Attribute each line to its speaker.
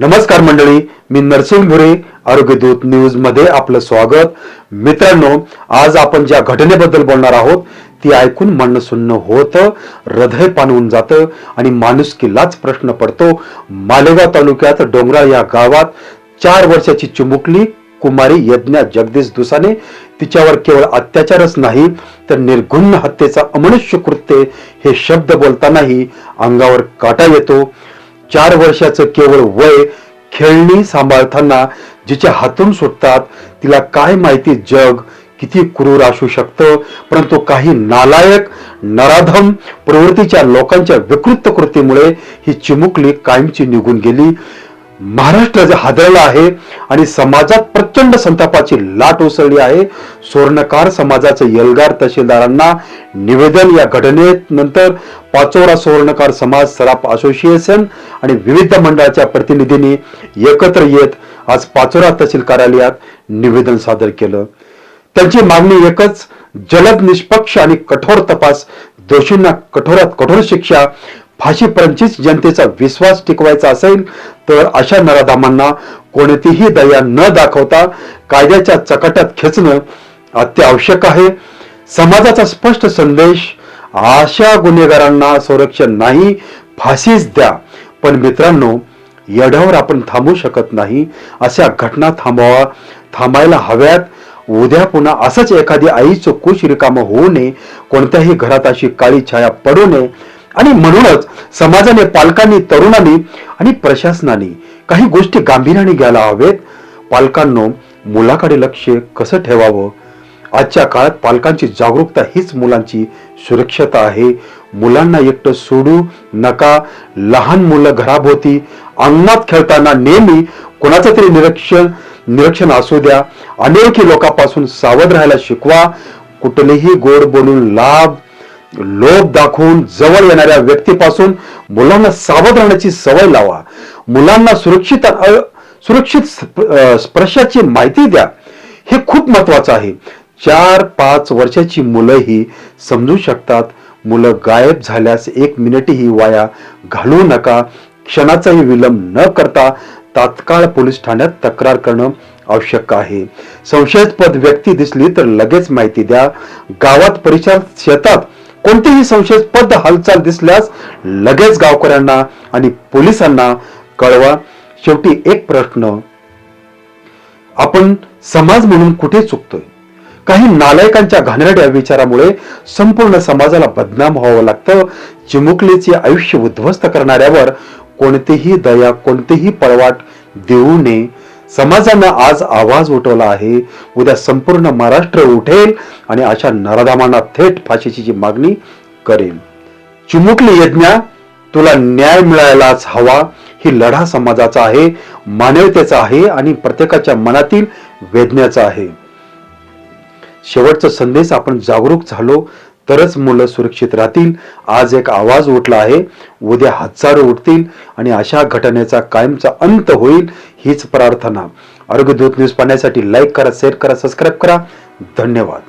Speaker 1: नमस्कार मंडळी मी नरसिंह भुरे आरोग्यदूत न्यूजमध्ये आपलं स्वागत. मित्रांनो आज आपण ज्या घटनेबद्दल बोलणार आहोत ती ऐकून म्हणणं सुन्न होतं हृदय पाणवून जातं आणि माणुसकीलाच प्रश्न पडतो. मालेगाव तालुक्यात डोंगराळ या गावात चार वर्षाची चिमुकली कुमारी यज्ञा जगदीश दुसाने तिच्यावर केवळ अत्याचारच नाही तर निर्गुण्य हत्येचा अमनुष्य कृत्य हे शब्द बोलतानाही अंगावर काटा येतो. चार वर्षाचं केवळ वय खेळणी सांभाळताना जिच्या हातून सुटतात तिला काय माहिती जग किती क्रूर असू शकतं परंतु काही नालायक नराधम प्रवृत्तीच्या लोकांच्या विकृत कृतीमुळे ही चिमुकली कायमची निघून गेली. महाराष्ट्र जे हादरला आहे आणि समाजात प्रचंड संतापाची लाट उसळली आहे. स्वर्णकार समाजाचे यलगार तहसीलदारांना निवेदन या घटनेत नंतर पाचोरा स्वर्णकार समाज सराफ असोसिएशन आणि विविध मंडळाच्या प्रतिनिधींनी एकत्र येत आज पाचोरा तहसील कार्यालयात निवेदन सादर केलं. त्यांची मागणी एकच जलद निष्पक्ष आणि कठोर तपास दोषींना कठोरात कठोर शिक्षा फाशीपर्यंतचीच जनतेचा विश्वास टिकवायचा असेल तर अशा नराधामांना कोणतीही दया न दाखवता कायद्याच्या चकाट्यात खेचणं अत्यावश्यक आहे. समाजाचा स्पष्ट संदेश अशा गुन्हेगारांना संरक्षण नाही फाशीच द्या. पण मित्रांनो येढ्यावर आपण थांबू शकत नाही अशा घटना थांबवा थांबायला हव्यात. उद्या पुन्हा असंच एखादी आईचं कुश रिकामं होऊ नये कोणत्याही घरात अशी काळी छाया पडू नये. आणि म्हणूनच समाजाने पालकांनी तरुणांनी आणि प्रशासनाने काही गोष्टी गांभीर्याने घ्यायला हवेत. पालकांनो मुलाकडे लक्ष कसं ठेवावं? आजच्या काळात पालकांची जागरूकता हीच मुलांची सुरक्षता आहे. मुलांना एकटं सोडू नका. लहान मुलं घराभोवती अंगणात खेळताना नेहमी कोणाचं तरी निरीक्षण निरीक्षण असू द्या. अनोळखी लोकांपासून सावध राहायला शिकवा. कुठलेही गोड बोलून लाभ लोभ दाखवून जवळ येणाऱ्या व्यक्तीपासून मुलांना सावध राहण्याची सवय लावा. मुलांना सुरक्षित सुरक्षित स्पर्शाची माहिती द्या. हे खूप महत्वाचं आहे. चार पाच वर्षाची मुलंही समजू शकतात. मुलं गायब झाल्यास एक मिनिटही वाया घालवू नका. क्षणाचाही विलंब न करता तात्काळ पोलीस ठाण्यात तक्रार करणं आवश्यक आहे. संशयास्पद व्यक्ती दिसली तर लगेच माहिती द्या. गावात परिसरात शेतात कोणतीही संशयास्पद हालचाल दिसल्यास लगेच गावकऱ्यांना आणि पोलिसांना कळवा. शेवटी एक प्रश्न. आपण समाज म्हणून कुठे चुकतोय? काही नालायकांच्या घाणेरड्या विचारामुळे संपूर्ण समाजाला बदनाम व्हावं लागतं. चिमुकलीचे आयुष्य उद्ध्वस्त करणाऱ्यावर कोणतीही दया कोणतीही पळवाट देऊ नये. समाजानं आज आवाज उठवला आहे. उद्या संपूर्ण महाराष्ट्र उठेल आणि अशा नराधामांना थेट फाशीची जी मागणी करेल चिमुकली यज्ञा तुला न्याय मिळायलाच हवा. ही लढा समाजाचा आहे मानवतेचा आहे आणि प्रत्येकाच्या मनातील वेदनेचा आहे. शेवटचा संदेश आपण जागरूक झालो. तरच मुलं सुरक्षित राहतील. आज एक आवाज उठला आहे. उद्या हजारो उठतील आणि अशा घटनेचा कायमचा अंत होईल हीच प्रार्थना. आरोग्य दूत न्यूज पाहण्यासाठी लाईक करा शेअर करा सबस्क्राईब करा. धन्यवाद.